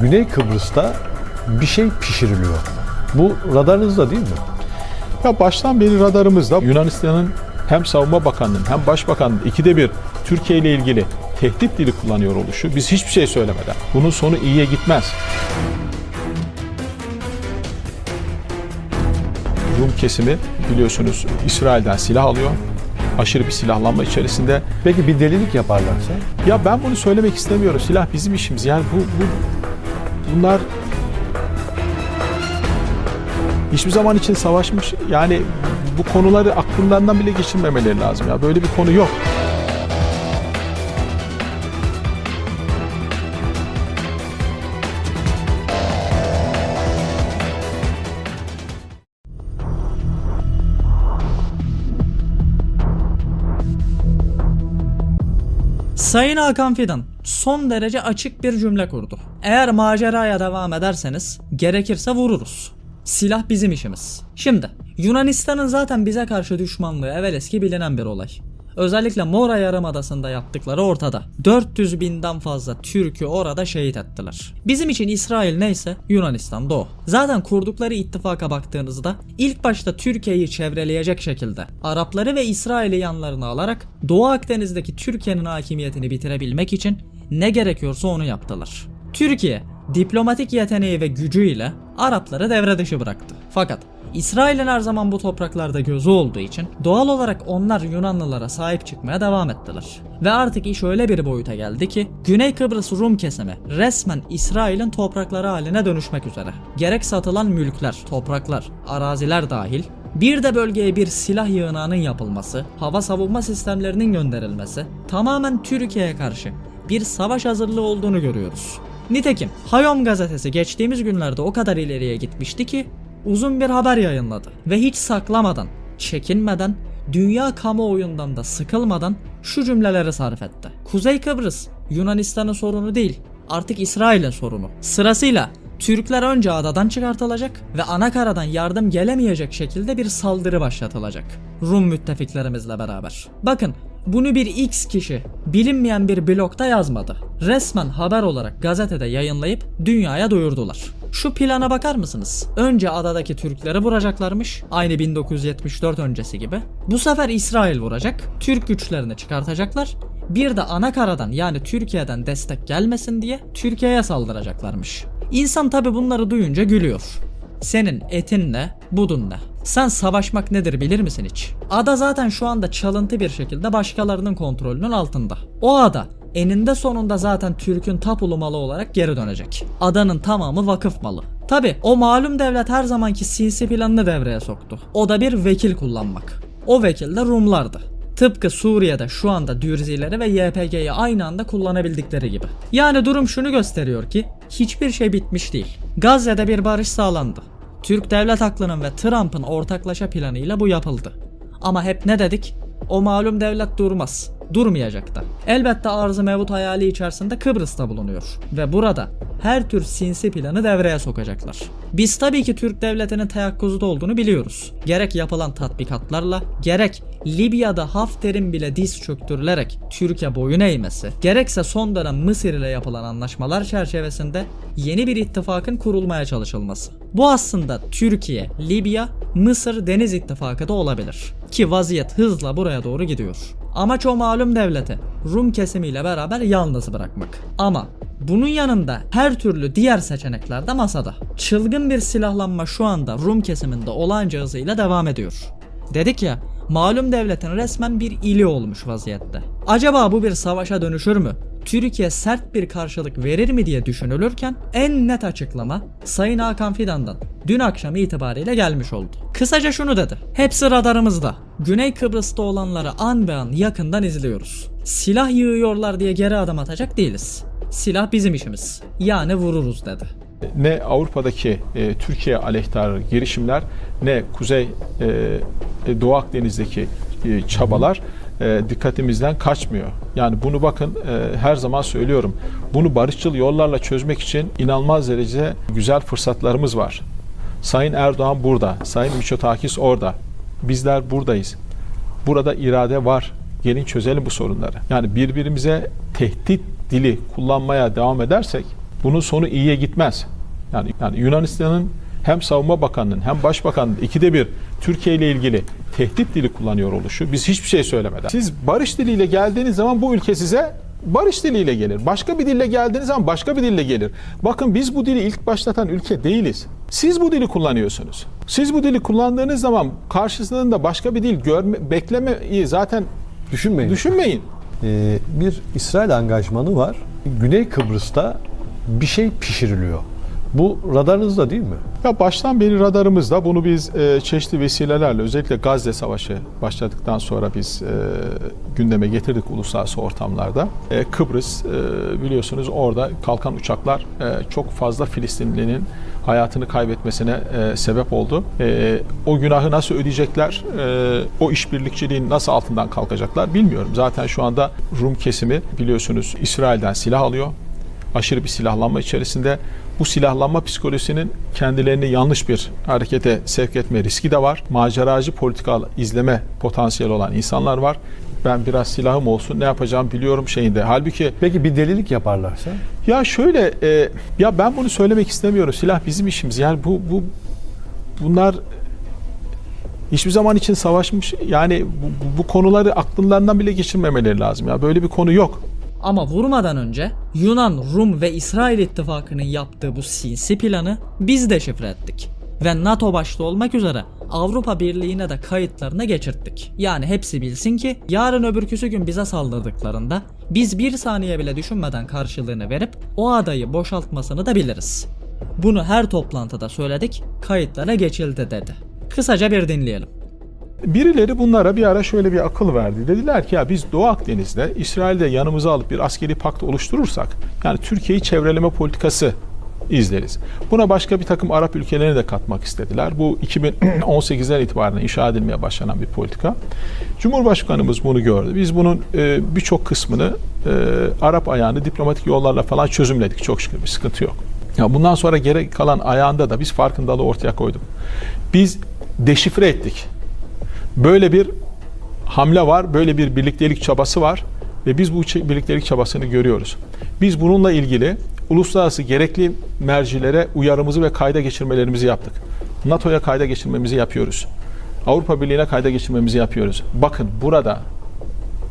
Güney Kıbrıs'ta bir şey pişiriliyor. Bu radarınızda değil mi? Ya baştan beri radarımızda Yunanistan'ın hem Savunma Bakanlığı'nın hem Başbakanlığı'nın ikide bir Türkiye ile ilgili tehdit dili kullanıyor oluşu. Biz hiçbir şey söylemeden. Bunun sonu iyiye gitmez. Rum kesimi biliyorsunuz İsrail'den silah alıyor. Aşırı bir silahlanma içerisinde. Peki bir delilik yaparlarsa? Ya ben bunu söylemek istemiyorum. Silah bizim işimiz. Yani bu, bu bunlar hiçbir zaman için savaşmış yani bu konuları aklından bile geçirmemeleri lazım ya. Böyle bir konu yok. Sayın Hakan Fidan son derece açık bir cümle kurdu. Eğer maceraya devam ederseniz gerekirse vururuz. Silah bizim işimiz. Şimdi Yunanistan'ın zaten bize karşı düşmanlığı evvel eski bilinen bir olay. Özellikle Mora Yarımadası'nda yaptıkları ortada. 400 binden fazla Türk'ü orada şehit ettiler. Bizim için İsrail neyse Yunanistan da o. Zaten kurdukları ittifaka baktığınızda ilk başta Türkiye'yi çevreleyecek şekilde Arapları ve İsrail'i yanlarına alarak Doğu Akdeniz'deki Türkiye'nin hakimiyetini bitirebilmek için ne gerekiyorsa onu yaptılar. Türkiye diplomatik yeteneği ve gücüyle Arapları devre dışı bıraktı. Fakat İsrail'in her zaman bu topraklarda gözü olduğu için doğal olarak onlar Yunanlılara sahip çıkmaya devam ettiler. Ve artık iş öyle bir boyuta geldi ki Güney Kıbrıs Rum kesimi resmen İsrail'in toprakları haline dönüşmek üzere. Gerek satılan mülkler, topraklar, araziler dahil bir de bölgeye bir silah yığınağının yapılması, hava savunma sistemlerinin gönderilmesi tamamen Türkiye'ye karşı bir savaş hazırlığı olduğunu görüyoruz. Nitekim Hayom gazetesi geçtiğimiz günlerde o kadar ileriye gitmişti ki uzun bir haber yayınladı ve hiç saklamadan, çekinmeden, dünya kamuoyundan da sıkılmadan şu cümleleri sarf etti. Kuzey Kıbrıs Yunanistan'ın sorunu değil, artık İsrail'in sorunu. Sırasıyla Türkler önce adadan çıkartılacak ve anakaradan yardım gelemeyecek şekilde bir saldırı başlatılacak. Rum müttefiklerimizle beraber. Bakın bunu bir X kişi bilinmeyen bir blogda yazmadı. Resmen haber olarak gazetede yayınlayıp dünyaya duyurdular. Şu plana bakar mısınız? Önce adadaki Türkleri vuracaklarmış. Aynı 1974 öncesi gibi. Bu sefer İsrail vuracak. Türk güçlerini çıkartacaklar. Bir de anakaradan yani Türkiye'den destek gelmesin diye Türkiye'ye saldıracaklarmış. İnsan tabi bunları duyunca gülüyor. Senin etin ne, budun ne? Sen savaşmak nedir bilir misin hiç? Ada zaten şu anda çalıntı bir şekilde başkalarının kontrolünün altında. O ada eninde sonunda zaten Türk'ün tapulu malı olarak geri dönecek. Adanın tamamı vakıf malı. Tabi o malum devlet her zamanki sinsi planını devreye soktu. O da bir vekil kullanmak. O vekil de Rumlardı. Tıpkı Suriye'de şu anda Dürzileri ve YPG'yi aynı anda kullanabildikleri gibi. Yani durum şunu gösteriyor ki hiçbir şey bitmiş değil. Gazze'de bir barış sağlandı. Türk devlet aklının ve Trump'ın ortaklaşa planıyla bu yapıldı. Ama hep ne dedik? O malum devlet durmaz. Durmayacak da. Elbette arzı mevut hayali içerisinde Kıbrıs'ta bulunuyor. Ve burada her tür sinsi planı devreye sokacaklar. Biz tabii ki Türk devletinin teyakkuzda olduğunu biliyoruz. Gerek yapılan tatbikatlarla, gerek Libya'da Hafter'in bile diz çöktürülerek Türkiye boyun eğmesi, gerekse son dönem Mısır ile yapılan anlaşmalar çerçevesinde yeni bir ittifakın kurulmaya çalışılması. Bu aslında Türkiye, Libya, Mısır deniz ittifakı da olabilir. Ki vaziyet hızla buraya doğru gidiyor. Amaç o malum devleti Rum kesimiyle beraber yalnız bırakmak. Ama bunun yanında her türlü diğer seçenekler de masada. Çılgın bir silahlanma şu anda Rum kesiminde olağanca hızıyla devam ediyor. Dedik ya malum devletin resmen bir ili olmuş vaziyette. Acaba bu bir savaşa dönüşür mü? Türkiye sert bir karşılık verir mi diye düşünülürken en net açıklama Sayın Hakan Fidan'dan dün akşam itibariyle gelmiş oldu. Kısaca şunu dedi. Hepsi radarımızda. Güney Kıbrıs'ta olanları an be an yakından izliyoruz. Silah yığıyorlar diye geri adım atacak değiliz. Silah bizim işimiz. Yani vururuz dedi. Ne Avrupa'daki e, Türkiye aleyhtarı girişimler ne Kuzey e, e, Doğu Akdeniz'deki e, çabalar e, dikkatimizden kaçmıyor. Yani bunu bakın e, her zaman söylüyorum. Bunu barışçıl yollarla çözmek için inanılmaz derecede güzel fırsatlarımız var. Sayın Erdoğan burada, Sayın Miçotakis orada. Bizler buradayız. Burada irade var. Gelin çözelim bu sorunları. Yani birbirimize tehdit dili kullanmaya devam edersek bunun sonu iyiye gitmez. Yani, yani Yunanistan'ın hem savunma bakanının hem başbakanının ikide bir Türkiye ile ilgili tehdit dili kullanıyor oluşu. Biz hiçbir şey söylemeden. Siz barış diliyle geldiğiniz zaman bu ülke size barış diliyle gelir. Başka bir dille geldiğiniz zaman başka bir dille gelir. Bakın biz bu dili ilk başlatan ülke değiliz. Siz bu dili kullanıyorsunuz. Siz bu dili kullandığınız zaman karşısında başka bir dil görme, beklemeyi zaten Düşünmeyin. düşünmeyin. Ee, bir İsrail angajmanı var. Güney Kıbrıs'ta bir şey pişiriliyor. Bu radarınızda değil mi? Ya baştan beri radarımızda bunu biz e, çeşitli vesilelerle özellikle Gazze Savaşı başladıktan sonra biz e, gündeme getirdik uluslararası ortamlarda. E, Kıbrıs e, biliyorsunuz orada kalkan uçaklar e, çok fazla Filistinlinin hayatını kaybetmesine e, sebep oldu. E, o günahı nasıl ödeyecekler, e, o işbirlikçiliğin nasıl altından kalkacaklar bilmiyorum. Zaten şu anda Rum kesimi biliyorsunuz İsrail'den silah alıyor aşırı bir silahlanma içerisinde. Bu silahlanma psikolojisinin kendilerini yanlış bir harekete sevk etme riski de var. Maceracı politika izleme potansiyeli olan insanlar var. Ben biraz silahım olsun ne yapacağım biliyorum şeyinde. Halbuki Peki bir delilik yaparlarsa? ya şöyle e, ya ben bunu söylemek istemiyorum. Silah bizim işimiz. Yani bu bu bunlar hiçbir zaman için savaşmış yani bu, bu, bu konuları akllarından bile geçirmemeleri lazım. Ya böyle bir konu yok. Ama vurmadan önce Yunan, Rum ve İsrail ittifakının yaptığı bu sinsi planı biz de şifre ettik. Ve NATO başta olmak üzere Avrupa Birliği'ne de kayıtlarına geçirttik. Yani hepsi bilsin ki yarın öbürküsü gün bize saldırdıklarında biz bir saniye bile düşünmeden karşılığını verip o adayı boşaltmasını da biliriz. Bunu her toplantıda söyledik, kayıtlara geçildi dedi. Kısaca bir dinleyelim. Birileri bunlara bir ara şöyle bir akıl verdi. Dediler ki ya biz Doğu Akdeniz'de İsrail'de yanımıza alıp bir askeri pakt oluşturursak yani Türkiye'yi çevreleme politikası izleriz. Buna başka bir takım Arap ülkelerini de katmak istediler. Bu 2018'den itibaren inşa edilmeye başlanan bir politika. Cumhurbaşkanımız bunu gördü. Biz bunun e, birçok kısmını e, Arap ayağını diplomatik yollarla falan çözümledik. Çok şükür bir sıkıntı yok. Ya bundan sonra gerek kalan ayağında da biz farkındalığı ortaya koyduk. Biz deşifre ettik böyle bir hamle var, böyle bir birliktelik çabası var ve biz bu birliktelik çabasını görüyoruz. Biz bununla ilgili uluslararası gerekli mercilere uyarımızı ve kayda geçirmelerimizi yaptık. NATO'ya kayda geçirmemizi yapıyoruz. Avrupa Birliği'ne kayda geçirmemizi yapıyoruz. Bakın burada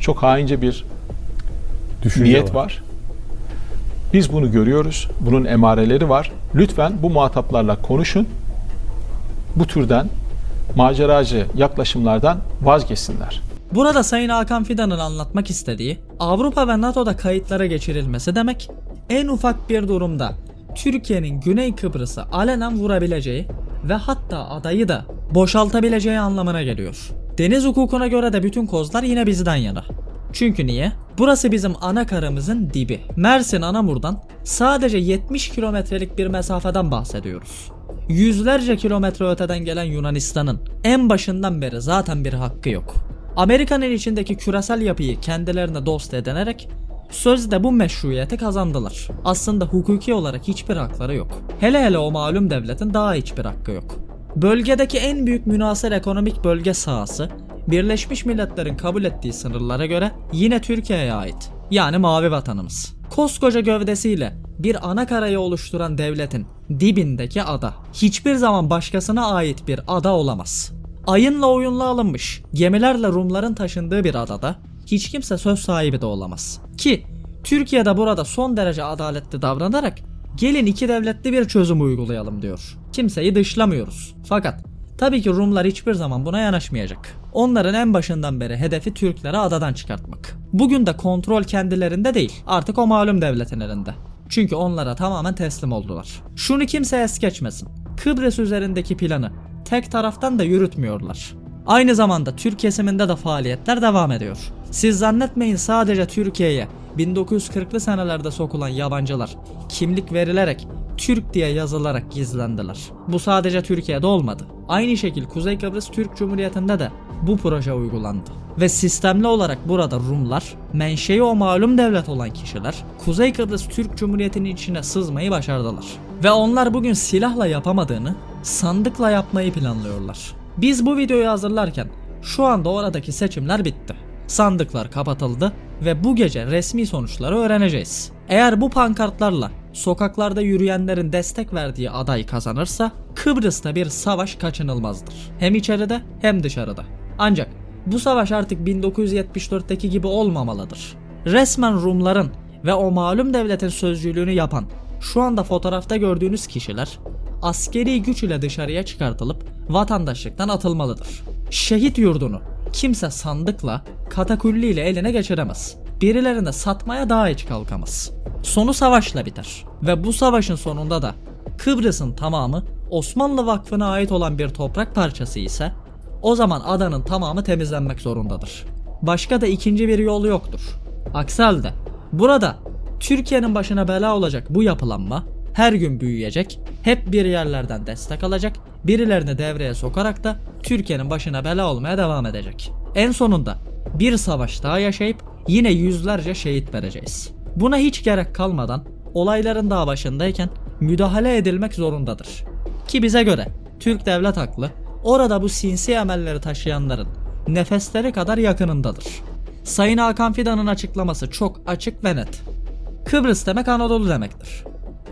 çok haince bir Düşünce niyet var. Biz bunu görüyoruz. Bunun emareleri var. Lütfen bu muhataplarla konuşun. Bu türden maceracı yaklaşımlardan vazgeçsinler. Burada Sayın Hakan Fidan'ın anlatmak istediği Avrupa ve NATO'da kayıtlara geçirilmesi demek en ufak bir durumda Türkiye'nin Güney Kıbrıs'ı alenen vurabileceği ve hatta adayı da boşaltabileceği anlamına geliyor. Deniz hukukuna göre de bütün kozlar yine bizden yana. Çünkü niye? Burası bizim ana karımızın dibi. Mersin Anamur'dan sadece 70 kilometrelik bir mesafeden bahsediyoruz. Yüzlerce kilometre öteden gelen Yunanistan'ın en başından beri zaten bir hakkı yok. Amerika'nın içindeki küresel yapıyı kendilerine dost edinerek sözde bu meşruiyeti kazandılar. Aslında hukuki olarak hiçbir hakları yok. Hele hele o malum devletin daha hiçbir hakkı yok. Bölgedeki en büyük münasır ekonomik bölge sahası Birleşmiş Milletler'in kabul ettiği sınırlara göre yine Türkiye'ye ait. Yani mavi vatanımız. Koskoca gövdesiyle bir ana karayı oluşturan devletin dibindeki ada hiçbir zaman başkasına ait bir ada olamaz. Ayınla oyunla alınmış, gemilerle Rumların taşındığı bir adada hiç kimse söz sahibi de olamaz. Ki Türkiye'de burada son derece adaletli davranarak gelin iki devletli bir çözüm uygulayalım diyor. Kimseyi dışlamıyoruz. Fakat tabii ki Rumlar hiçbir zaman buna yanaşmayacak. Onların en başından beri hedefi Türkleri adadan çıkartmak. Bugün de kontrol kendilerinde değil, artık o malum devletin elinde. Çünkü onlara tamamen teslim oldular. Şunu kimse es geçmesin. Kıbrıs üzerindeki planı tek taraftan da yürütmüyorlar. Aynı zamanda Türk kesiminde de faaliyetler devam ediyor. Siz zannetmeyin sadece Türkiye'ye 1940'lı senelerde sokulan yabancılar kimlik verilerek Türk diye yazılarak gizlendiler. Bu sadece Türkiye'de olmadı. Aynı şekil Kuzey Kıbrıs Türk Cumhuriyeti'nde de bu proje uygulandı. Ve sistemli olarak burada Rumlar, menşei o malum devlet olan kişiler, Kuzey Kıbrıs Türk Cumhuriyeti'nin içine sızmayı başardılar. Ve onlar bugün silahla yapamadığını, sandıkla yapmayı planlıyorlar. Biz bu videoyu hazırlarken şu anda oradaki seçimler bitti. Sandıklar kapatıldı ve bu gece resmi sonuçları öğreneceğiz. Eğer bu pankartlarla sokaklarda yürüyenlerin destek verdiği aday kazanırsa Kıbrıs'ta bir savaş kaçınılmazdır. Hem içeride hem dışarıda. Ancak bu savaş artık 1974'teki gibi olmamalıdır. Resmen Rumların ve o malum devletin sözcülüğünü yapan şu anda fotoğrafta gördüğünüz kişiler askeri güç ile dışarıya çıkartılıp vatandaşlıktan atılmalıdır. Şehit yurdunu kimse sandıkla, katakulli ile eline geçiremez. Birilerine satmaya daha hiç kalkamaz. Sonu savaşla biter. Ve bu savaşın sonunda da Kıbrıs'ın tamamı Osmanlı Vakfı'na ait olan bir toprak parçası ise o zaman adanın tamamı temizlenmek zorundadır. Başka da ikinci bir yol yoktur. Aksi halde burada Türkiye'nin başına bela olacak bu yapılanma her gün büyüyecek, hep bir yerlerden destek alacak, birilerini devreye sokarak da Türkiye'nin başına bela olmaya devam edecek. En sonunda bir savaş daha yaşayıp yine yüzlerce şehit vereceğiz. Buna hiç gerek kalmadan olayların daha başındayken müdahale edilmek zorundadır. Ki bize göre Türk devlet haklı, orada bu sinsi emelleri taşıyanların nefesleri kadar yakınındadır. Sayın Hakan Fidan'ın açıklaması çok açık ve net. Kıbrıs demek Anadolu demektir.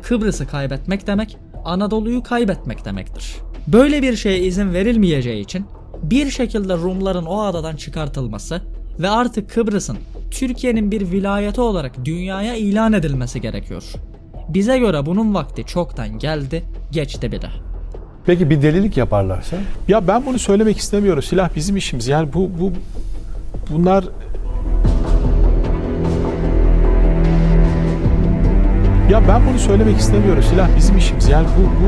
Kıbrıs'ı kaybetmek demek Anadolu'yu kaybetmek demektir. Böyle bir şeye izin verilmeyeceği için bir şekilde Rumların o adadan çıkartılması ve artık Kıbrıs'ın Türkiye'nin bir vilayeti olarak dünyaya ilan edilmesi gerekiyor. Bize göre bunun vakti çoktan geldi, geçti bir de. Peki bir delilik yaparlarsa? Ya ben bunu söylemek istemiyorum. Silah bizim işimiz. Yani bu bu bunlar Ya ben bunu söylemek istemiyorum. Silah bizim işimiz. Yani bu bu